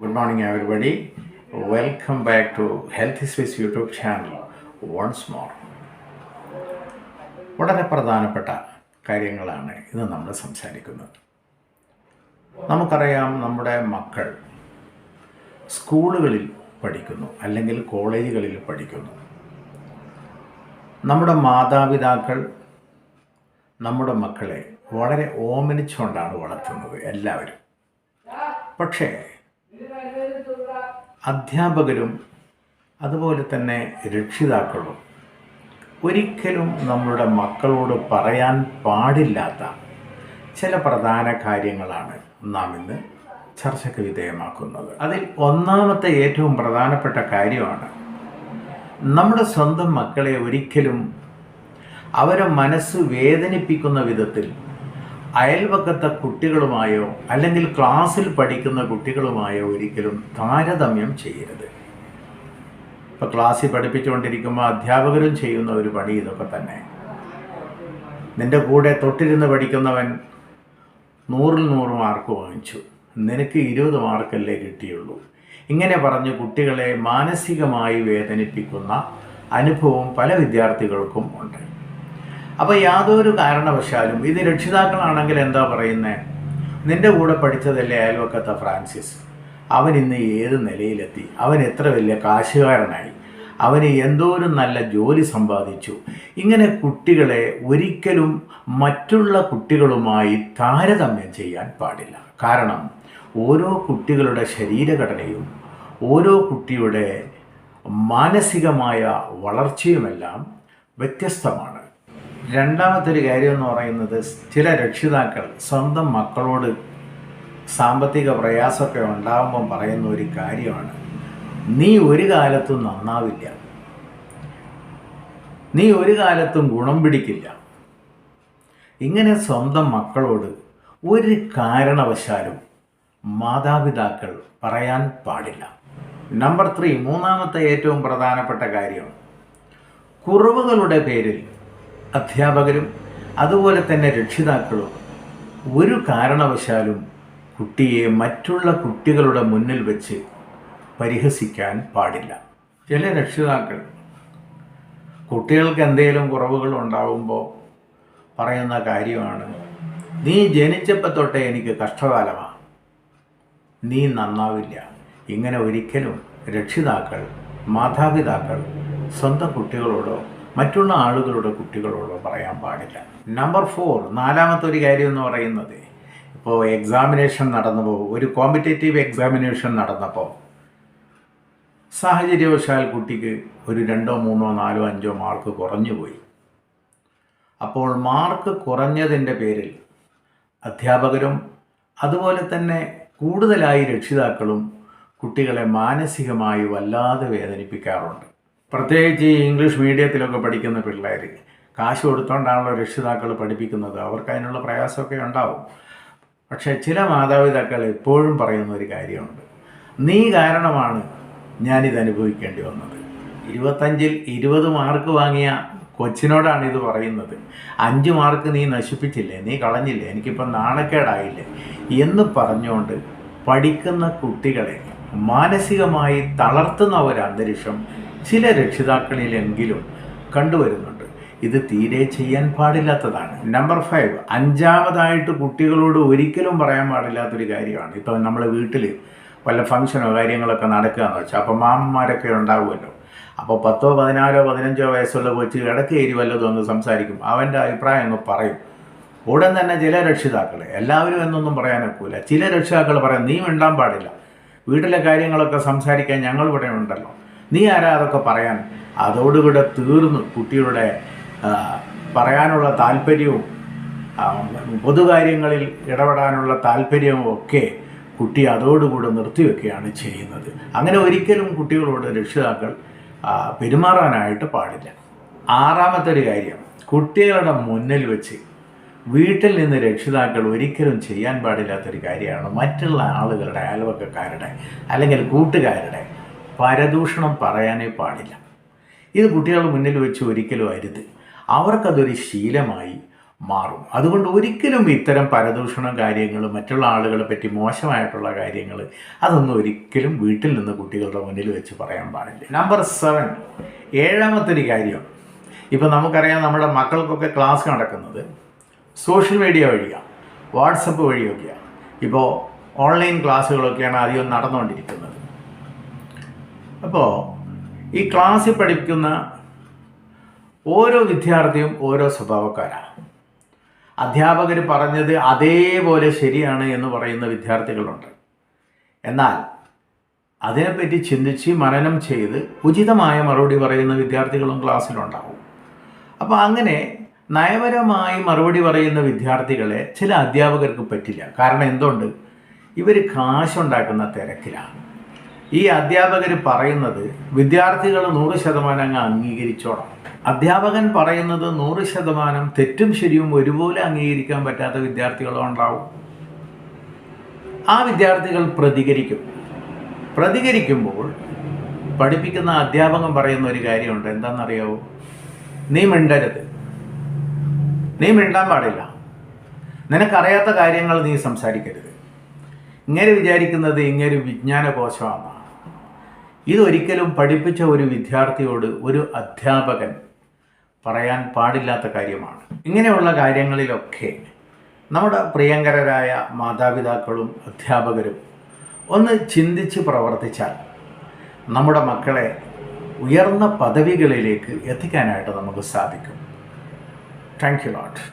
Good morning, everybody. Welcome back to Healthy Swiss YouTube channel once more വളരെ പ്രധാനപ്പെട്ട കാര്യങ്ങളാണ് ഇന്ന് നമ്മൾ സംസാരിക്കുന്നത്. നമുക്കറിയാം നമ്മുടെ മക്കൾ സ്കൂളുകളിൽ പഠിക്കുന്നു അല്ലെങ്കിൽ കോളേജുകളിൽ പഠിക്കുന്നു. നമ്മുടെ മാതാപിതാക്കൾ നമ്മുടെ മക്കളെ വളരെ ഓമനിച്ചുകൊണ്ടാണ് വളർത്തുന്നത് എല്ലാവരും. പക്ഷേ അധ്യാപകരും അതുപോലെ തന്നെ രക്ഷിതാക്കളും ഒരിക്കലും നമ്മളുടെ മക്കളോട് പറയാൻ പാടില്ലാത്ത ചില പ്രധാന കാര്യങ്ങളാണ് നാം ഇന്ന് ചർച്ചയ്ക്ക് വിധേയമാക്കുന്നത്. അതിൽ ഒന്നാമത്തെ ഏറ്റവും പ്രധാനപ്പെട്ട കാര്യമാണ് നമ്മുടെ സ്വന്തം മക്കളെ ഒരിക്കലും അവരെ മനസ്സ് വേദനിപ്പിക്കുന്ന വിധത്തിൽ അയൽവക്കത്തെ കുട്ടികളുമായോ അല്ലെങ്കിൽ ക്ലാസ്സിൽ പഠിക്കുന്ന കുട്ടികളുമായോ ഒരിക്കലും താരതമ്യം ചെയ്യരുത്. ഇപ്പോൾ ക്ലാസ്സിൽ പഠിപ്പിച്ചുകൊണ്ടിരിക്കുമ്പോൾ അധ്യാപകരും ചെയ്യുന്ന ഒരു പണി ഇതൊക്കെ തന്നെ. നിന്റെ കൂടെ തൊട്ടിരുന്ന് പഠിക്കുന്നവൻ നൂറിൽ നൂറ് മാർക്ക് വാങ്ങിച്ചു. നിനക്ക് ഇരുപത് മാർക്കല്ലേ കിട്ടിയുള്ളൂ. ഇങ്ങനെ പറഞ്ഞ് കുട്ടികളെ മാനസികമായി വേദനിപ്പിക്കുന്ന അനുഭവം പല വിദ്യാർത്ഥികൾക്കും ഉണ്ട്. അപ്പോൾ യാതൊരു കാരണവശാലും ഇത് രക്ഷിതാക്കളാണെങ്കിൽ എന്താ പറയുന്നത് നിന്റെ കൂടെ പഠിച്ചതല്ലേ അയൽവക്കത്തെ ഫ്രാൻസിസ്. അവൻ ഇന്ന് ഏത് നിലയിലെത്തി? അവൻ എത്ര വലിയ കാശുകാരനായി? അവന് എന്തോരം നല്ല ജോലി സമ്പാദിച്ചു? ഇങ്ങനെ കുട്ടികളെ ഒരിക്കലും മറ്റുള്ള കുട്ടികളുമായി താരതമ്യം ചെയ്യാൻ പാടില്ല. കാരണം ഓരോ കുട്ടികളുടെ ശരീരഘടനയും ഓരോ കുട്ടിയുടെ മാനസികമായ വളർച്ചയുമെല്ലാം വ്യത്യസ്തമാണ്. രണ്ടാമത്തെ ഒരു കാര്യം എന്ന് പറയുന്നത് ചില രക്ഷിതാക്കൾ സ്വന്തം മക്കളോട് സാമ്പത്തിക പ്രയാസമൊക്കെ ഉണ്ടാകുമ്പം പറയുന്ന ഒരു കാര്യമാണ്. നീ ഒരു കാലത്തും നന്നാവില്ല. നീ ഒരു കാലത്തും ഗുണം പിടിക്കില്ല. ഇങ്ങനെ സ്വന്തം മക്കളോട് ഒരു കാരണവശാലും മാതാപിതാക്കൾ പറയാൻ പാടില്ല. നമ്പർ ത്രീ മൂന്നാമത്തെ ഏറ്റവും പ്രധാനപ്പെട്ട കാര്യം. കുറവുകളുടെ പേരിൽ അധ്യാപകരും അതുപോലെ തന്നെ രക്ഷിതാക്കളും ഒരു കാരണവശാലും കുട്ടിയെ മറ്റുള്ള കുട്ടികളുടെ മുന്നിൽ വെച്ച് പരിഹസിക്കാൻ പാടില്ല. ചില രക്ഷിതാക്കൾ കുട്ടികൾക്ക് എന്തെങ്കിലും കുറവുകൾ ഉണ്ടാവുമ്പോൾ പറയുന്ന കാര്യമാണ് നീ ജനിച്ചപ്പോൾ തൊട്ടേ എനിക്ക് കഷ്ടകാലമാണ് നീ നന്നാവില്ല. ഇങ്ങനെ ഒരിക്കലും രക്ഷിതാക്കൾ മാതാപിതാക്കൾ സ്വന്തം കുട്ടികളോടോ മറ്റുള്ള ആളുകളുടെ കുട്ടികളോട് പറയാൻ പാടില്ല. നമ്പർ ഫോർ നാലാമത്തെ ഒരു കാര്യം എന്ന് പറയുന്നത് ഇപ്പോൾ എക്സാമിനേഷൻ നടന്നപ്പോൾ ഒരു കോമ്പറ്റേറ്റീവ് എക്സാമിനേഷൻ നടന്നപ്പോൾ സാഹചര്യവശാൽ കുട്ടിക്ക് ഒരു രണ്ടോ മൂന്നോ നാലോ അഞ്ചോ മാർക്ക് കുറഞ്ഞു പോയി. അപ്പോൾ മാർക്ക് കുറഞ്ഞതിന്റെ പേരിൽ അധ്യാപകരും അതുപോലെ തന്നെ കൂടുതലായി രക്ഷിതാക്കളും കുട്ടികളെ മാനസികമായി വല്ലാതെ വേദനിപ്പിക്കാറുണ്ട്. പ്രത്യേകിച്ച് ഈ ഇംഗ്ലീഷ് മീഡിയത്തിലൊക്കെ പഠിക്കുന്ന പിള്ളേർ കാശ് കൊടുത്തോണ്ടാണല്ലോ രക്ഷിതാക്കൾ പഠിപ്പിക്കുന്നത്. അവർക്ക് അതിനുള്ള പ്രയാസമൊക്കെ ഉണ്ടാവും. പക്ഷേ ചില മാതാപിതാക്കൾ എപ്പോഴും പറയുന്ന ഒരു കാര്യമുണ്ട്. നീ കാരണമാണ് ഞാനിത് അനുഭവിക്കേണ്ടി വന്നത്. ഇരുപത്തഞ്ചിൽ ഇരുപത് മാർക്ക് വാങ്ങിയ കൊച്ചിനോടാണ് ഇത് പറയുന്നത്. അഞ്ച് മാർക്ക് നീ നശിപ്പിച്ചില്ലേ? നീ കളഞ്ഞില്ലേ? എനിക്കിപ്പം നാണക്കേടായില്ലേ? എന്ന് പറഞ്ഞുകൊണ്ട് പഠിക്കുന്ന കുട്ടികളെ മാനസികമായി തളർത്തുന്ന ഒരു അന്തരീക്ഷം ചില രക്ഷിതാക്കളിലെങ്കിലും കണ്ടുവരുന്നുണ്ട്. ഇത് തീരെ ചെയ്യാൻ പാടില്ലാത്തതാണ്. നമ്പർ ഫൈവ് അഞ്ചാമതായിട്ട് കുട്ടികളോട് ഒരിക്കലും പറയാൻ പാടില്ലാത്തൊരു കാര്യമാണ്. ഇപ്പോൾ നമ്മൾ വീട്ടിൽ വല്ല ഫംഗ്ഷനോ കാര്യങ്ങളൊക്കെ നടക്കുകയെന്ന് വെച്ചാൽ അപ്പം മാമന്മാരൊക്കെ ഉണ്ടാവുമല്ലോ. അപ്പോൾ പത്തോ പതിനാലോ പതിനഞ്ചോ വയസ്സുള്ള കൊച്ച് ഇടക്കേരി വല്ലതും ഒന്ന് സംസാരിക്കും. അവന്റെ അഭിപ്രായം ഒന്ന് പറയും. ഉടൻ തന്നെ ചില രക്ഷിതാക്കൾ എല്ലാവരും എന്നൊന്നും പറയാനൊക്കില്ല ചില രക്ഷിതാക്കൾ പറയാം നീ മിണ്ടാൻ പാടില്ല. വീട്ടിലെ കാര്യങ്ങളൊക്കെ സംസാരിക്കാൻ ഞങ്ങൾ ഇവിടെ ഉണ്ടല്ലോ. നീ ആരാ അതൊക്കെ പറയാൻ? അതോടുകൂടെ തീർന്നു കുട്ടിയുടെ പറയാനുള്ള താല്പര്യവും പൊതുകാര്യങ്ങളിൽ ഇടപെടാനുള്ള താല്പര്യവും ഒക്കെ കുട്ടി അതോടുകൂടെ നിർത്തിവെക്കുകയാണ് ചെയ്യുന്നത്. അങ്ങനെ ഒരിക്കലും കുട്ടികളോട് രക്ഷിതാക്കൾ പെരുമാറാനായിട്ട് പാടില്ല. ആറാമത്തെ ഒരു കാര്യം കുട്ടികളുടെ മുന്നിൽ വെച്ച് വീട്ടിൽ നിന്ന് രക്ഷിതാക്കൾ ഒരിക്കലും ചെയ്യാൻ പാടില്ലാത്തൊരു കാര്യമാണ് മറ്റുള്ള ആളുകളുടെ അയൽവക്കക്കാരുടെ അല്ലെങ്കിൽ കൂട്ടുകാരുടെ പരദൂഷണം പറയാനേ പാടില്ല. ഇത് കുട്ടികളുടെ മുന്നിൽ വെച്ച് ഒരിക്കലും അരുത്. അവർക്കതൊരു ശീലമായി മാറും. അതുകൊണ്ട് ഒരിക്കലും ഇത്തരം പരദൂഷണം കാര്യങ്ങൾ മറ്റുള്ള ആളുകളെ പറ്റി മോശമായിട്ടുള്ള കാര്യങ്ങൾ അതൊന്നും ഒരിക്കലും വീട്ടിൽ നിന്ന് കുട്ടികളുടെ മുന്നിൽ വെച്ച് പറയാൻ പാടില്ല. നമ്പർ സെവൻ ഏഴാമത്തൊരു കാര്യം. ഇപ്പം നമുക്കറിയാം നമ്മുടെ മക്കൾക്കൊക്കെ ക്ലാസ് നടക്കുന്നത് സോഷ്യൽ മീഡിയ വഴിയാണ് വാട്സപ്പ് വഴിയൊക്കെയാണ് ഇപ്പോൾ ഓൺലൈൻ ക്ലാസ്സുകളൊക്കെയാണ് അധികം നടന്നുകൊണ്ടിരിക്കുന്നത്. അപ്പോൾ ഈ ക്ലാസ്സിൽ പഠിക്കുന്ന ഓരോ വിദ്യാർത്ഥിയും ഓരോ സ്വഭാവക്കാരാണ്. അധ്യാപകർ പറഞ്ഞത് അതേപോലെ ശരിയാണ് എന്ന് പറയുന്ന വിദ്യാർത്ഥികളുണ്ട്. എന്നാൽ അതിനെപ്പറ്റി ചിന്തിച്ച് മനനം ചെയ്ത് ഉചിതമായ മറുപടി പറയുന്ന വിദ്യാർത്ഥികളും ക്ലാസ്സിലുണ്ടാവും. അപ്പോൾ അങ്ങനെ നയപരമായി മറുപടി പറയുന്ന വിദ്യാർത്ഥികളെ ചില അധ്യാപകർക്ക് പറ്റില്ല. കാരണം എന്തുകൊണ്ട്? ഇവർ കാശുണ്ടാക്കുന്ന തിരക്കിലാണ്. ഈ അധ്യാപകർ പറയുന്നത് വിദ്യാർത്ഥികൾ നൂറ് ശതമാനം അങ്ങ് അംഗീകരിച്ചോണം. അധ്യാപകൻ പറയുന്നത് നൂറ് ശതമാനം തെറ്റും ശരിയും ഒരുപോലെ അംഗീകരിക്കാൻ പറ്റാത്ത വിദ്യാർത്ഥികളും ഉണ്ടാവും. ആ വിദ്യാർത്ഥികൾ പ്രതികരിക്കും. പ്രതികരിക്കുമ്പോൾ പഠിപ്പിക്കുന്ന അധ്യാപകൻ പറയുന്ന ഒരു കാര്യമുണ്ട്. എന്താണെന്നറിയാവോ? നീ മിണ്ടരുത്. നീ മിണ്ടാൻ പാടില്ല. നിനക്കറിയാത്ത കാര്യങ്ങൾ നീ സംസാരിക്കരുത്. ഇങ്ങനെ വിചാരിക്കുന്നത് ഇങ്ങനൊരു വിജ്ഞാന കോശമാണ് ഇതൊരിക്കലും പഠിപ്പിച്ച ഒരു വിദ്യാർത്ഥിയോട് ഒരു അധ്യാപകൻ പറയാൻ പാടില്ലാത്ത കാര്യമാണ്. ഇങ്ങനെയുള്ള കാര്യങ്ങളിലൊക്കെ നമ്മുടെ പ്രിയങ്കരരായ മാതാപിതാക്കളും അധ്യാപകരും ഒന്ന് ചിന്തിച്ച് പ്രവർത്തിച്ചാൽ നമ്മുടെ മക്കളെ ഉയർന്ന പദവികളിലേക്ക് എത്തിക്കാനായിട്ട് നമുക്ക് സാധിക്കും. Thank you lot